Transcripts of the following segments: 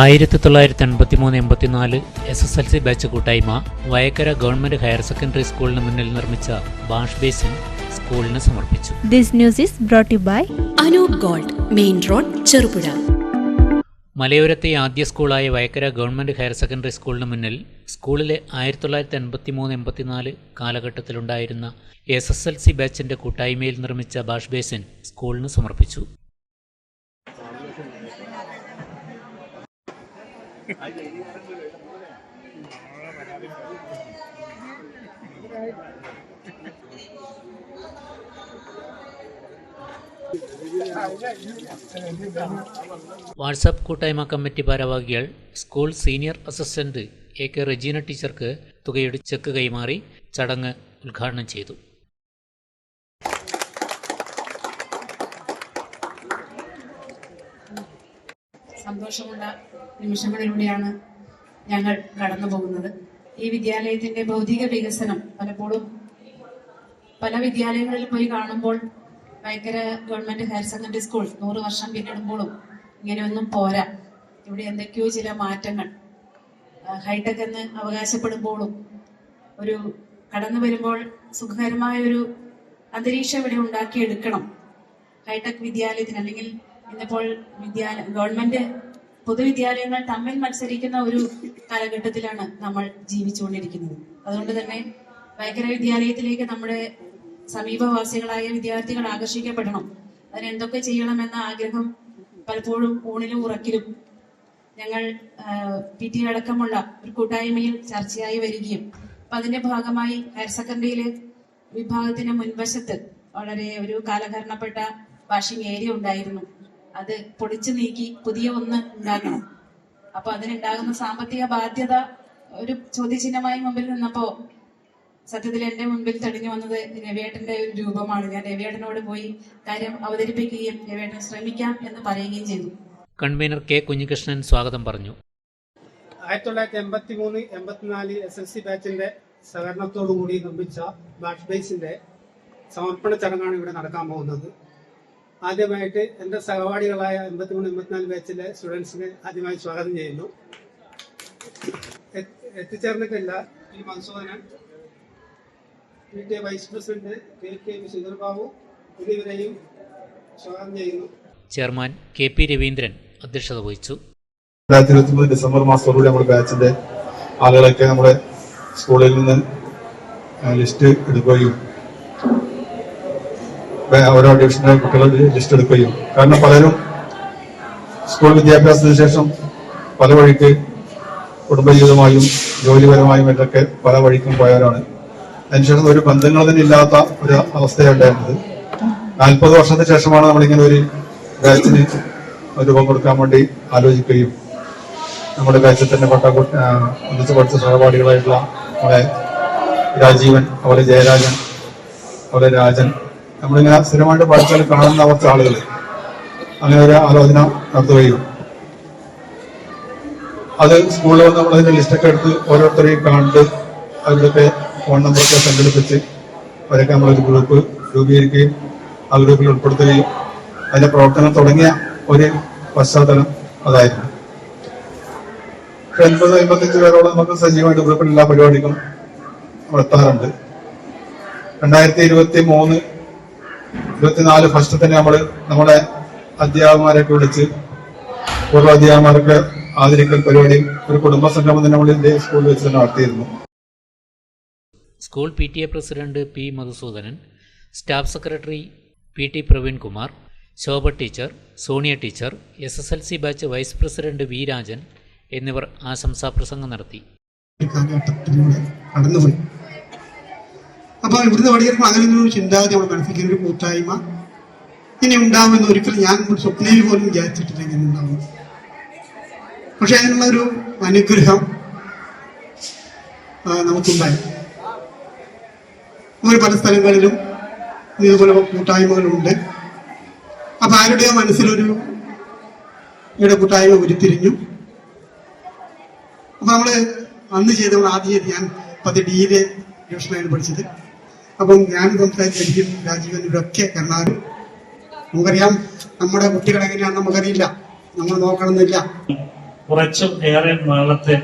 ആയിരത്തി തൊള്ളായിരത്തി എൺപത്തി മൂന്ന് എൺപത്തിനാല് S S L C batch കൂട്ടായ്മ വയക്കര ഗവൺമെന്റ് ഹയർ സെക്കൻഡറി സ്കൂളിന് മുന്നിൽ നിർമ്മിച്ച ബാഷ് ബേസിൻ സ്കൂളിന് സമർപ്പിച്ചു. This news is brought by by Anoop gold main road Cherupuzha. മലയോരത്തെ ആദ്യ സ്കൂളായ വയക്കര ഗവൺമെന്റ് ഹയർ സെക്കൻഡറി സ്കൂളിന് മുന്നിൽ സ്കൂളിലെ ആയിരത്തി തൊള്ളായിരത്തി എൺപത്തി മൂന്ന് എൺപത്തിനാല് കാലഘട്ടത്തിലുണ്ടായിരുന്ന എസ് എസ് എൽ സി ബാച്ചിന്റെ കൂട്ടായ്മയിൽ നിർമ്മിച്ച ബാഷ് ബേസിൻ സ്കൂളിന് സമർപ്പിച്ചു. വാട്സാപ്പ് കൂട്ടായ്മ കമ്മിറ്റി ഭാരവാഹികൾ school senior assistant A K Regina ടീച്ചർക്ക് തുകയുടെ ചെക്ക് കൈമാറി ചടങ്ങ് ഉദ്ഘാടനം ചെയ്തു. സന്തോഷമുള്ള നിമിഷങ്ങളിലൂടെയാണ് ഞങ്ങൾ കടന്നു പോകുന്നത്. ഈ വിദ്യാലയത്തിന്റെ ഭൗതിക വികസനം പലപ്പോഴും പല വിദ്യാലയങ്ങളിൽ പോയി കാണുമ്പോൾ ഭയങ്കര ഗവൺമെന്റ് ഹയർ സെക്കൻഡറി സ്കൂൾ നൂറ് വർഷം പിന്നിടുമ്പോഴും ഇങ്ങനെയൊന്നും പോരാ. ഇവിടെ എന്തൊക്കെയോ ചില മാറ്റങ്ങൾ. ഹൈടെക് എന്ന് അവകാശപ്പെടുമ്പോഴും ഒരു കടന്നു വരുമ്പോൾ സുഖകരമായ ഒരു അന്തരീക്ഷം ഇവിടെ ഉണ്ടാക്കിയെടുക്കണം. ഹൈടെക് വിദ്യാലയത്തിന് അല്ലെങ്കിൽ ഇന്നിപ്പോൾ വിദ്യാലയ ഗവൺമെന്റ് പൊതുവിദ്യാലയങ്ങൾ തമ്മിൽ മത്സരിക്കുന്ന ഒരു കാലഘട്ടത്തിലാണ് നമ്മൾ ജീവിച്ചുകൊണ്ടിരിക്കുന്നത്. അതുകൊണ്ട് തന്നെ വൈകര വിദ്യാലയത്തിലേക്ക് നമ്മുടെ സമീപവാസികളായ വിദ്യാർത്ഥികൾ ആകർഷിക്കപ്പെടണം. അതിന് എന്തൊക്കെ ചെയ്യണമെന്ന ആഗ്രഹം പലപ്പോഴും ഊണിലും ഉറക്കിലും ഞങ്ങൾ പി ടി അടക്കമുള്ള ഒരു കൂട്ടായ്മയിൽ ചർച്ചയായി വരികയും അപ്പൊ അതിന്റെ ഭാഗമായി ഹയർ സെക്കൻഡറിയിലെ വിഭാഗത്തിന് മുൻവശത്ത് വളരെ ഒരു കാലഘരണപ്പെട്ട വാഷിംഗ് ഏരിയ ഉണ്ടായിരുന്നു. അത് പൊടിച്ചു നീക്കി പുതിയ ഒന്ന് ഉണ്ടാക്കണം. അപ്പൊ അതിനുണ്ടാകുന്ന സാമ്പത്തിക ബാധ്യത ഒരു ചോദ്യചിഹ്നമായി മുമ്പിൽ നിന്നപ്പോ സത്യത്തിൽ എന്റെ മുമ്പിൽ തെളിഞ്ഞു വന്നത് രവിയേട്ടന്റെ ഒരു രൂപമാണ്. ഞാൻ രവിയേട്ടനോട് പോയി കാര്യം അവതരിപ്പിക്കുകയും രവിയേട്ടൻ ശ്രമിക്കാം എന്ന് പറയുകയും ചെയ്തു. കൺവീനർ കെ കുഞ്ഞികൃഷ്ണൻ സ്വാഗതം പറഞ്ഞു. ആയിരത്തി തൊള്ളായിരത്തി എൺപത്തി മൂന്ന് എൺപത്തിനാല് എസ് എൽ സി ബാച്ചിന്റെ സഹകരണത്തോടുകൂടി നിർമ്മിച്ച ബാറ്റ് ബേസിന്റെ സമർപ്പണ ചടങ്ങാണ് ഇവിടെ നടക്കാൻ പോകുന്നത്. ആദ്യമായിട്ട് എന്റെ സഹപാഠികളായ എൺപത്തി മൂന്ന് എൺപത്തിനാല് ബാച്ചിലെ സ്റ്റുഡൻസിനെ ആദ്യമായി സ്വാഗതം ചെയ്യുന്നു. എത്തി- എത്തിച്ചേർന്നിട്ടില്ല. ഈ Madhusoodanan P T A vice president K K Sudheer Babu എന്നിവരെയും സ്വാഗതം ചെയ്യുന്നു. ചെയർമാൻ കെ പി രവീന്ദ്രൻ അധ്യക്ഷത വഹിച്ചു. രണ്ടായിരത്തി ഇരുപത്തി മൂന്ന് ഡിസംബർ മാസത്തോടുകൂടി നമ്മുടെ ബാച്ചിന്റെ ആളുകളൊക്കെ നമ്മുടെ സ്കൂളിൽ നിന്ന് ലിസ്റ്റ് എടുക്കുകയും ഓരോ ഡിവിഷനിലെ കുട്ടികളുടെ ലിസ്റ്റ് എടുക്കുകയും കാരണം പലരും സ്കൂൾ വിദ്യാഭ്യാസത്തിന് ശേഷം പല വഴിക്ക് കുടുംബജീവിതമായും ജോലിപരമായും ഇതൊക്കെ പല വഴിക്കും പോയവരാണ്. അതിനുശേഷം ഒരു ബന്ധങ്ങൾ തന്നെ ഇല്ലാത്ത ഒരു അവസ്ഥയുണ്ടായിരുന്നത് നാൽപ്പത് വർഷത്തിന് ശേഷമാണ് നമ്മളിങ്ങനെ ഒരു ബാച്ചിന് രൂപം കൊടുക്കാൻ വേണ്ടി ആലോചിക്കുകയും നമ്മുടെ ബാച്ചിൽ തന്നെ പട്ട ഒന്നിച്ച് പഠിച്ച സഹപാഠികളായിട്ടുള്ള നമ്മുടെ രാജീവൻ അതുപോലെ ജയരാജൻ അതുപോലെ രാജൻ നമ്മളിങ്ങനെ സ്ഥിരമായിട്ട് പഠിച്ചാൽ കാണുന്ന കുറച്ച് ആളുകൾ അങ്ങനെ ഒരു ആലോചന നടത്തുകയും. അത് സ്കൂളിൽ വന്ന് ലിസ്റ്റ് ലിസ്റ്റൊക്കെ എടുത്ത് ഓരോരുത്തരെയും കണ്ട് അവരുടെയൊക്കെ ഫോൺ നമ്പറൊക്കെ സംഘടിപ്പിച്ച് അവരൊക്കെ നമ്മളൊരു ഗ്രൂപ്പ് രൂപീകരിക്കുകയും ആ ഗ്രൂപ്പിൽ ഉൾപ്പെടുത്തുകയും അതിന്റെ പ്രവർത്തനം തുടങ്ങിയ ഒരു പശ്ചാത്തലം അതായിരുന്നു. എൺപത് എൺപത്തഞ്ച് പേരോളം നമുക്ക് സജീവമായിട്ട് ഗ്രൂപ്പിൽ എല്ലാ പരിപാടികളും നമ്മൾ എത്താറുണ്ട് രണ്ടായിരത്തി ഇരുപത്തി മൂന്ന് ഇരുപത്തിനാല് ഫസ്റ്റ് തന്നെ നമ്മൾ നമ്മുടെ അധ്യാപകന്മാരെയൊക്കെ വിളിച്ച് പൂർവ അധ്യാപകന്മാരൊക്കെ ആദരിക്കൽ പരിപാടി ഒരു കുടുംബ സംഗമം തന്നെ നമ്മൾ ഇതേ സ്കൂളിൽ വെച്ച് തന്നെ നടത്തിയിരുന്നു. School P T A president P Madhusoodanan staff secretary P T Praveenkumar Shobha teacher Sonia teacher S S L C batch vice president V Rajan എന്നിവർ ആശംസാ പ്രസംഗം നടത്തി. ഒരു കാലഘട്ടത്തിലൂടെ കടന്നുപോയി. അപ്പൊ ഇവിടുന്ന് പഠിക്കുമ്പോൾ അങ്ങനെ ഒരു ചിന്താഗതി നമ്മുടെ മനസ്സിലേക്ക് ഒരു കൂട്ടായ്മ ഇനി ഉണ്ടാവുമെന്ന് ഒരിക്കലും ഞാൻ സ്വപ്നയിൽ പോലും വിചാരിച്ചിട്ടില്ല ഇങ്ങനെ ഉണ്ടാവും പക്ഷെ അതിനുള്ളൊരു അനുഗ്രഹം നമുക്കുണ്ടായി. അങ്ങനെ പല സ്ഥലങ്ങളിലും ഇതുപോലെ കൂട്ടായ്മകളുണ്ട്. അപ്പൊ ആരുടെയോ മനസ്സിലൊരു ഇവിടെ കൂട്ടായ്മ ഉരുത്തിരിഞ്ഞു. അപ്പൊ നമ്മൾ അന്ന് ചെയ്തപ്പോൾ ആദ്യം ചെയ്ത് ഞാൻ പതി ഡിയിലെ ട്യൂഷനാണ് പഠിച്ചത്. അപ്പം ഞാൻ സംസാരിക്കും രാജീവൻ ഒക്കെ എറണാകുളം നമുക്കറിയാം നമ്മുടെ കുട്ടികൾ എങ്ങനെയാണെന്ന് നമുക്കറിയില്ല. നമ്മൾ നോക്കണമെന്നില്ല. കുറച്ചും ഏറെ നാളത്തെ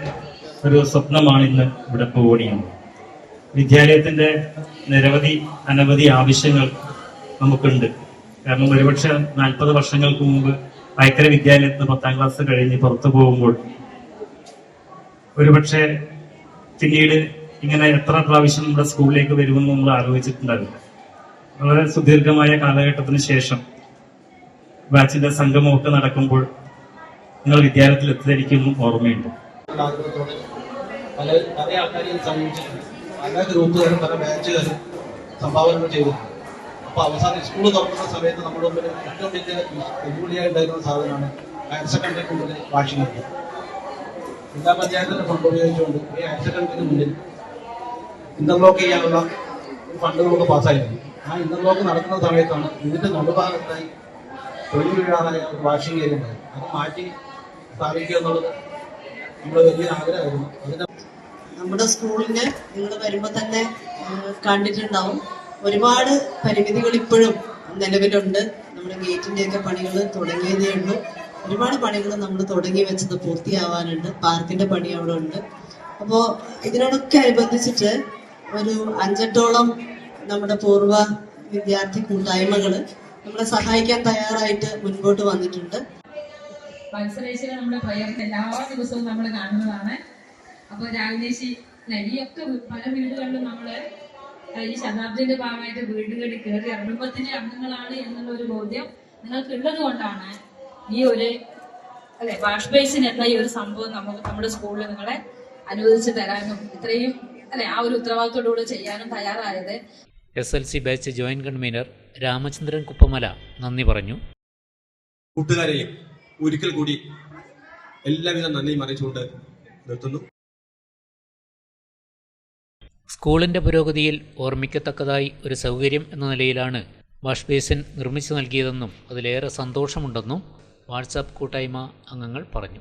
ഒരു സ്വപ്നമാണ് ഇന്ന് ഇവിടെ പൂവണിയുന്നത്. വിദ്യാലയത്തിന്റെ നിരവധി അനവധി ആവശ്യങ്ങൾ നമുക്കുണ്ട്. കാരണം ഒരുപക്ഷെ നാൽപ്പത് വർഷങ്ങൾക്ക് മുമ്പ് വൈക്കര വിദ്യാലയത്തിൽ നിന്ന് പത്താം ക്ലാസ് കഴിഞ്ഞ് പുറത്തു പോകുമ്പോൾ ഒരുപക്ഷെ പിന്നീട് ഇങ്ങനെ എത്ര പ്രാവശ്യം നമ്മുടെ സ്കൂളിലേക്ക് വരുമെന്ന് നമ്മൾ ആലോചിച്ചിട്ടുണ്ടായിരുന്നു വളരെ സുദീർഘമായ കാലഘട്ടത്തിന് ശേഷം ബാച്ചിന്റെ സംഗമമൊക്കെ നടക്കുമ്പോൾ നിങ്ങൾ വിദ്യാലയത്തിൽ എത്തിയിരിക്കുന്നു ഓർമ്മയുണ്ട്. പല അവസാനം സ്കൂൾ തുറക്കുന്ന സമയത്ത് നമ്മുടെ മുമ്പിൽ ഏറ്റവും വലിയ വെല്ലുവിളിയായിട്ടുണ്ടായിരുന്ന സാധനമാണ് ഹയർ സെക്കൻഡറിക്ക് മുന്നിൽ വാഷിംഗ് ജില്ലാ പഞ്ചായത്തിന്റെ ഫണ്ട് ഉപയോഗിച്ചുകൊണ്ട് ഈ ഹയർ സെക്കൻഡറിക്ക് മുന്നിൽ ഇന്റർലോക്ക് ചെയ്യാനുള്ള ഫണ്ട് നമുക്ക് പാസ്സായിരുന്നു ആ ഇന്റർലോക്ക് നടക്കുന്ന സമയത്താണ് ഇതിന്റെ നടുഭാഗത്തായി തൊഴിൽ വീഴാതായ ഒരു വാഷിംഗ് ഏരിയ അത് മാറ്റി സ്ഥാപിക്കുക എന്നുള്ളത് നമ്മുടെ വലിയ ആഗ്രഹമായിരുന്നു. അതിന്റെ നമ്മുടെ സ്കൂളിന് നിങ്ങൾ വരുമ്പോൾ തന്നെ കണ്ടിട്ടുണ്ടാവും. ഒരുപാട് പരിമിതികൾ ഇപ്പോഴും നിലവിലുണ്ട്. നമ്മുടെ ഗേറ്റിന്റെ ഒക്കെ പണികൾ തുടങ്ങിയതേ ഉള്ളൂ. ഒരുപാട് പണികൾ നമ്മൾ തുടങ്ങി വെച്ചത് പൂർത്തിയാവാനുണ്ട്. പാർക്കിന്റെ പണി അവിടെ ഉണ്ട്. അപ്പോൾ ഇതിനോടൊക്കെ അനുബന്ധിച്ചിട്ട് ഒരു അഞ്ചെട്ടോളം നമ്മുടെ പൂർവ വിദ്യാർത്ഥി കൂട്ടായ്മകൾ നമ്മളെ സഹായിക്കാൻ തയ്യാറായിട്ട് മുൻപോട്ട് വന്നിട്ടുണ്ട്. മത്സരേശ്വര നമ്മുടെ പ്രയത്നം എല്ലാ ദിവസവും നമ്മൾ കാണുന്നതാണ്. അപ്പോൾ രാവിലേശി നരിയൊക്കെ പല വീടുകളിലും നമ്മൾ ഈ ശതാബ്ദിന്റെ ഭാഗമായിട്ട് വീടുകളിൽ കയറി കുടുംബത്തിലെ അംഗങ്ങളാണ് എന്നുള്ള ഒരു ബോധ്യം നിങ്ങൾക്ക് ഉള്ളത് കൊണ്ടാണ് ഈ ഒരു അല്ലെ വാഷ് എന്ന ഈ ഒരു സംഭവം നമുക്ക് നമ്മുടെ സ്കൂളിൽ നിങ്ങളെ അനുവദിച്ചു തരാനും ഇത്രയും അല്ലെ ആ ഒരു ഉത്തരവാദിത്തോടുകൂടെ ചെയ്യാനും തയ്യാറായത്? S L C batch joint convener Ramachandran Kuppamala നന്ദി പറഞ്ഞു. കൂട്ടുകാരെയും ഒരിക്കൽ കൂടി എല്ലാവിധ നന്ദിയും അറിയിച്ചുകൊണ്ട് നിർത്തുന്നു. സ്കൂളിന്റെ പുരോഗതിയിൽ ഓർമ്മിക്കത്തക്കതായി ഒരു സൗകര്യം എന്ന നിലയിലാണ് വാഷ് ബേസിൻ നിർമ്മിച്ചു നൽകിയതെന്നും അതിലേറെ സന്തോഷമുണ്ടെന്നും വാട്സാപ്പ് കൂട്ടായ്മ അംഗങ്ങൾ പറഞ്ഞു.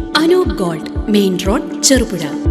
Anoop gold main road Cherupuzha.